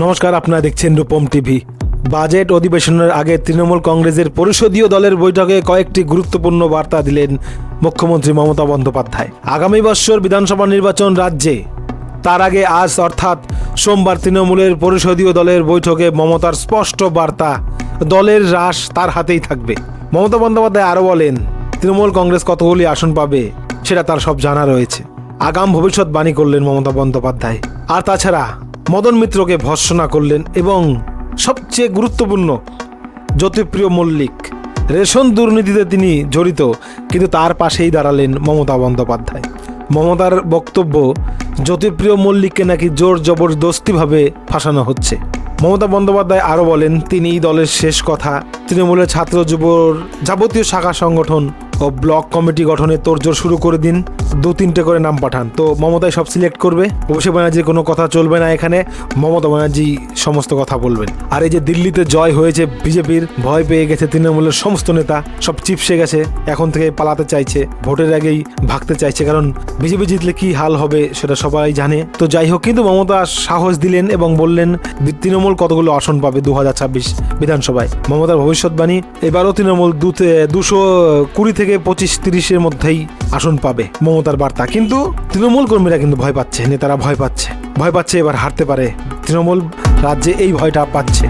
নমস্কার, আপনারা দেখছেন রূপম টিভি। বাজেট অধিবেশনের আগে তৃণমূল কংগ্রেসের পরিষদীয় দলের বৈঠকে কয়েকটি গুরুত্বপূর্ণ বার্তা দিলেন মুখ্যমন্ত্রী মমতা বন্দ্যোপাধ্যায়। আগামী বছর বিধানসভা নির্বাচন রাজ্যে, তার আগে আজ অর্থাৎ সোমবার তৃণমূলের পরিষদীয় দলের বৈঠকে মমতার স্পষ্ট বার্তা, দলের হ্রাস তার হাতেই থাকবে। মমতা বন্দ্যোপাধ্যায় আরও বলেন, তৃণমূল কংগ্রেস কতগুলি আসন পাবে, সেটা তার সব জানা রয়েছে। আগাম ভবিষ্যৎবাণী করলেন মমতা বন্দ্যোপাধ্যায়। আর তাছাড়া মদন মিত্রকে ভর্সনা করলেন এবং সবচেয়ে গুরুত্বপূর্ণ জ্যোতিপ্রিয় মল্লিক রেশন দুর্নীতিতে তিনি জড়িত, কিন্তু তার পাশেই দাঁড়ালেন মমতা বন্দ্যোপাধ্যায়। মমতার বক্তব্য, জ্যোতিপ্রিয় মল্লিককে নাকি জোর জবরদস্তিভাবে ফাঁসানো হচ্ছে? মমতা বন্দ্যোপাধ্যায় আরও বলেন তিনি দলের শেষ কথা। তৃণমূলের ছাত্র যুবর যাবতীয় শাখা সংগঠন ও ব্লক কমিটি গঠনে তোড়জোড় শুরু করে দিন। দু, তিনটে করে নাম পাঠান। তো মমতাই সব সিলেক্ট করবে। অভিষেক ব্যানার্জির কোনো কথা চলবে না এখানে। মমতা ব্যানার্জি সমস্ত কথা বলবেন। আর এই যে দিল্লিতে জয় হয়েছে বিজেপির, ভয় পেয়ে গেছে তৃণমূলের সমস্ত নেতা। সব চিপসে গেছে, এখন থেকে পালাতে চাইছে। ভোটের আগেই ভাগতে চাইছে, কারণ বিজেপি জিতলে কি হাল হবে সেটা সবাই জানে। তো যাই হোক, কিন্তু মমতা সাহস দিলেন এবং বললেন, তৃণমূল কতগুলো আসন পাবে দু হাজার ছাব্বিশ বিধানসভায়? মমতার ভবিষ্যৎবাণী। এবারও তৃণমূল দুশো কুড়ি থেকে পঁচিশ তিরিশের মধ্যেই আসন পাবে মমতার বার্তা। কিন্তু তৃণমূল কর্মীরা কিন্তু ভয় পাচ্ছে, নেতারা ভয় পাচ্ছে। ভয় পাচ্ছে এবার হারতে পারে তৃণমূল রাজ্যে এই ভয়টা পাচ্ছে।